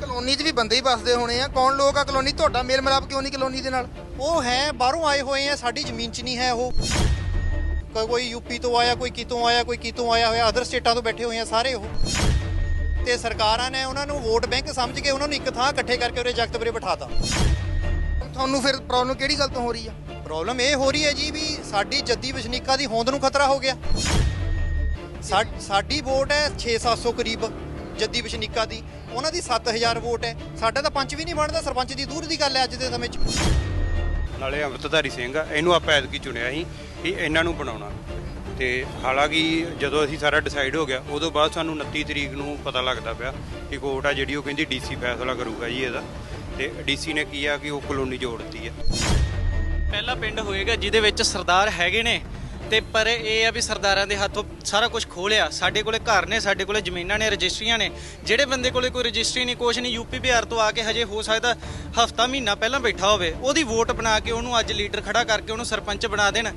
Colony 'ਚ ਵੀ ਬੰਦੇ ਹੀ ਵੱਸਦੇ ਹੋਣੇ ਆ। ਕੌਣ ਲੋਕ ਆ ਕਲੋਨੀ? ਤੁਹਾਡਾ ਮੇਲ ਮਿਲਾਪ ਕਿਉਂ ਨਹੀਂ ਕਲੋਨੀ ਦੇ ਨਾਲ? ਉਹ ਹੈ ਬਾਹਰੋਂ ਆਏ ਹੋਏ ਆ ਸਾਡੀ ਜ਼ਮੀਨ 'ਚ ਨਹੀਂ ਹੈ ਉਹ। ਕੋਈ- ਕੋਈ ਯੂਪੀ ਤੋਂ ਆਇਆ ਕੋਈ ਕਿਤੋਂ ਆਇਆ ਕੋਈ ਕਿਤੋਂ ਆਇਆ ਹੋਇਆ ਅਦਰ ਸਟੇਟਾਂ ਤੋਂ ਬੈਠੇ ਹੋਏ ਆ ਸਾਰੇ ਉਹ। ਤੇ ਸਰਕਾਰਾਂ ਨੇ ਉਹਨਾਂ ਨੂੰ ਵੋਟ ਬੈਂਕ ਸਮਝ ਕੇ ਉਹਨਾਂ ਨੂੰ ਇੱਕ ਥਾਂ ਇਕੱਠੇ ਕਰਕੇ ਉਹਦੇ ਜਗਤ ਵੀਰੇ ਬਿਠਾਤਾ। ਤੁਹਾਨੂੰ ਫਿਰ ਪ੍ਰੋਬਲਮ ਕਿਹੜੀ ਗੱਲ ਤੋਂ ਹੋ ਰਹੀ ਆ? ਪ੍ਰੋਬਲਮ ਇਹ ਹੋ ਰਹੀ ਹੈ ਜੀ ਵੀ ਸਾਡੀ ਜੱਦੀ ਵਸਨੀਕਾਂ ਦੀ ਹੋਂਦ ਨੂੰ ਖਤਰਾ ਹੋ ਗਿਆ। ਸਾਡੀ ਵੋਟ ਹੈ 6-700 ਕਰੀਬ ਜੱਦੀ ਵਸਨੀਕਾਂ ਦੀ। ਉਹਨਾਂ ਦੀ 7000 ਵੋਟ ਹੈ। ਸਾਡਾ ਤਾਂ ਪੰਚ ਵੀ ਨਹੀਂ ਬਣਦਾ। ਸਰਪੰਚ ਦੀ ਦੂਰ ਦੀ ਗੱਲ ਹੈ ਅੱਜ ਦੇ ਸਮੇਂ 'ਚ। ਨਾਲੇ ਅੰਮ੍ਰਿਤਧਾਰੀ ਸਿੰਘ ਆ ਇਹਨੂੰ ਆਪਾਂ ਐਤਕੀ ਚੁਣਿਆ ਸੀ ਕਿ ਇਹਨਾਂ ਨੂੰ ਬਣਾਉਣਾ। ਤੇ ਹਾਲਾਂਕਿ ਜਦੋਂ ਅਸੀਂ ਸਾਰਾ ਡਿਸਾਈਡ ਹੋ ਗਿਆ ਉਦੋਂ ਬਾਅਦ ਸਾਨੂੰ 29 ਤਰੀਕ ਨੂੰ ਪਤਾ ਲੱਗਦਾ ਪਿਆ ਕਿ ਕੋਰਟ ਆ ਜਿਹੜੀ ਉਹ ਕਹਿੰਦੀ ਡੀਸੀ ਫੈਸਲਾ ਕਰੂਗਾ ਜੀ ਇਹਦਾ। ਤੇ ਡੀਸੀ ਨੇ ਕੀ ਆ ਕਿ ਉਹ ਕਲੋਨੀ ਜੋੜਤੀ ਆ। ਪਹਿਲਾ ਪਿੰਡ ਹੋਏਗਾ ਜਿਹਦੇ ਵਿੱਚ ਸਰਦਾਰ ਹੈਗੇ ਨੇ। ਤੇ ਪਰ ਇਹ ਆ ਵੀ ਸਰਦਾਰਾਂ ਦੇ ਹੱਥੋਂ ਸਾਰਾ ਕੁਝ ਖੋਲਿਆ ਸਾਡੇ ਕੋਲੇ ਘਰ ਨੇ, ਸਾਡੇ ਕੋਲੇ ਜ਼ਮੀਨਾਂ ਨੇ, ਰਜਿਸਟਰੀਆਂ ਨੇ। ਜਿਹੜੇ ਬੰਦੇ ਕੋਲੇ ਕੋਈ ਰਜਿਸਟਰੀ ਨਹੀਂ, ਕੁਛ ਨਹੀਂ, ਯੂਪੀ, ਬਿਹਾਰ ਤੋਂ ਆ ਕੇ ਹਜੇ ਹੋ ਸਕਦਾ ਹਫਤਾ, ਮਹੀਨਾ ਪਹਿਲਾਂ ਬੈਠਾ ਹੋਵੇ। ਉਹਦੀ ਵੋਟ ਬਣਾ ਕੇ ਉਹਨੂੰ ਅੱਜ ਲੀਡਰ ਖੜਾ ਕਰਕੇ ਉਹਨੂੰ ਸਰਪੰਚ ਬਣਾ ਦੇਣ।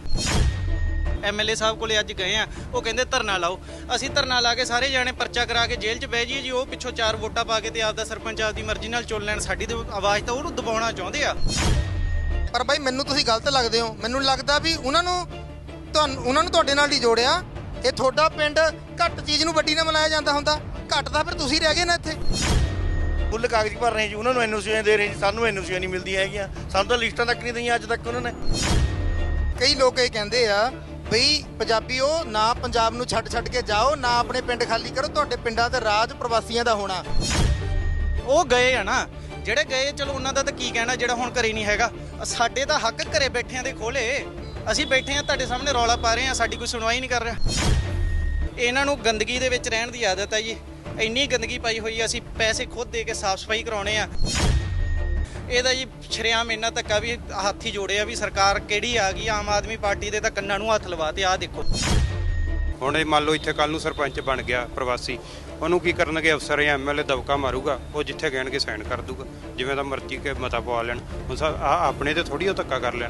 ਐਮਐਲਏ ਸਾਹਿਬ ਕੋਲੇ ਅੱਜ ਗਏ ਆ। ਉਹ ਕਹਿੰਦੇ ਧਰਨਾ ਲਾਓ। ਅਸੀਂ ਧਰਨਾ ਲਾ ਕੇ ਸਾਰੇ ਜਾਣੇ ਪਰਚਾ ਕਰਾ ਕੇ ਜੇਲ੍ਹ 'ਚ ਬਹਿ ਜਾਈਏ ਜੀ। ਉਹ ਪਿੱਛੋਂ ਚਾਰ ਵੋਟਾਂ ਪਾ ਕੇ ਤੇ ਆਪਦਾ ਸਰਪੰਚ ਆਪਦੀ ਮਰਜ਼ੀ ਨਾਲ ਚੁਣ ਲੈਣ। ਸਾਡੀ ਤੇ ਆਵਾਜ਼ ਤਾਂ ਉਹਨੂੰ ਦਬਾਉਣਾ ਚਾਹੁੰਦੇ ਆ। ਪਰ ਬਾਈ, ਮੈਨੂੰ ਤੁਸੀਂ ਗਲਤ ਲੱਗਦੇ ਹੋ। ਮੈਨੂੰ ਲੱਗਦਾ ਵੀ ਉਹਨਾਂ ਨੂੰ ਤੁਹਾਨੂੰ ਉਹਨਾਂ ਨੂੰ ਤੁਹਾਡੇ ਨਾਲ ਹੀ ਜੋੜਿਆ। ਇਹ ਤੁਹਾਡਾ ਪਿੰਡ ਘੱਟ ਚੀਜ਼ ਨੂੰ ਵੱਡੀ ਨਾ ਮਨਾਇਆ ਜਾਂਦਾ ਹੁੰਦਾ। ਘੱਟ ਤਾਂ ਫਿਰ ਤੁਸੀਂ ਰਹਿ ਗਏ ਨਾ ਇੱਥੇ। ਫੁੱਲ ਕਾਗਜ਼ ਭਰ ਰਹੇ ਜੀ ਉਹਨਾਂ ਨੂੰ ਐਨਓਸੀਆਂ ਦੇ ਰਹੇ ਜੀ ਸਾਨੂੰ ਐਨਓਸੀਆਂ ਨਹੀਂ ਮਿਲਦੀਆਂ ਹੈਗੀਆਂ। ਸਾਨੂੰ ਤਾਂ ਲਿਸਟਾਂ ਤੱਕ ਨਹੀਂ ਦਈਆਂ ਅੱਜ ਤੱਕ ਉਹਨਾਂ ਨੇ। ਕਈ ਲੋਕ ਇਹ ਕਹਿੰਦੇ ਆ ਬਈ ਪੰਜਾਬੀਓ ਨਾ ਪੰਜਾਬ ਨੂੰ ਛੱਡ ਛੱਡ ਕੇ ਜਾਓ ਨਾ ਆਪਣੇ ਪਿੰਡ ਖਾਲੀ ਕਰੋ ਤੁਹਾਡੇ ਪਿੰਡਾਂ ਤੇ ਰਾਜ ਪ੍ਰਵਾਸੀਆਂ ਦਾ ਹੋਣਾ। ਉਹ ਗਏ ਆ ਨਾ ਜਿਹੜੇ ਗਏ ਚਲੋ ਉਹਨਾਂ ਦਾ ਤਾਂ ਕੀ ਕਹਿਣਾ ਜਿਹੜਾ ਹੁਣ ਘਰੇ ਨਹੀਂ ਹੈਗਾ। ਸਾਡੇ ਤਾਂ ਹੱਕ ਘਰੇ ਬੈਠਿਆਂ ਦੇ ਖੋਲੇ। ਅਸੀਂ ਬੈਠੇ ਆ ਤੁਹਾਡੇ ਸਾਹਮਣੇ ਰੌਲਾ ਪਾ ਰਹੇ ਆ ਸਾਡੀ ਕੋਈ ਸੁਣਵਾਈ ਨਹੀਂ ਕਰ ਰਿਹਾ। ਇਹਨਾਂ ਨੂੰ ਗੰਦਗੀ ਦੇ ਵਿੱਚ ਰਹਿਣ ਦੀ ਆਦਤ ਹੈ ਜੀ। ਇੰਨੀ ਗੰਦਗੀ ਪਾਈ ਹੋਈ ਆ, ਅਸੀਂ ਪੈਸੇ ਖੁਦ ਦੇ ਕੇ ਸਾਫ਼ ਸਫ਼ਾਈ ਕਰਾਉਣੇ ਆ। ਇਹਦਾ ਜੀ ਸ਼ਰੇਆਮ ਇੰਨਾ ਧੱਕਾ ਵੀ ਹੱਥੀ ਜੋੜਿਆ ਵੀ ਸਰਕਾਰ ਕਿਹੜੀ ਆ ਗਈ, ਆਮ ਆਦਮੀ ਪਾਰਟੀ ਦੇ ਤਾਂ ਕੰਨਾਂ ਨੂੰ ਹੱਥ ਲਵਾ ਤੇ ਆਹ ਦੇਖੋ। ਹੁਣ ਇਹ ਮੰਨ ਲਓ ਇੱਥੇ ਕੱਲ ਨੂੰ ਸਰਪੰਚ ਬਣ ਗਿਆ ਪ੍ਰਵਾਸੀ, ਉਹਨੂੰ ਕੀ ਕਰਨਗੇ ਅਫਸਰ ਜਾਂ ਐਮਐਲਏ ਦਬਕਾ ਮਾਰੂਗਾ, ਉਹ ਜਿੱਥੇ ਕਹਿਣਗੇ ਸਾਈਨ ਕਰ ਦੂਗਾ, ਜਿਵੇਂ ਦਾ ਮਰਜ਼ੀ ਕੇ ਮਤਾ ਪਵਾ ਲੈਣ। ਹੁਣ ਸਾ- ਆ- ਆਪਣੇ ਤੇ ਥੋੜੀ ਉਹ ਧੱਕਾ ਕਰ ਲੈਣ।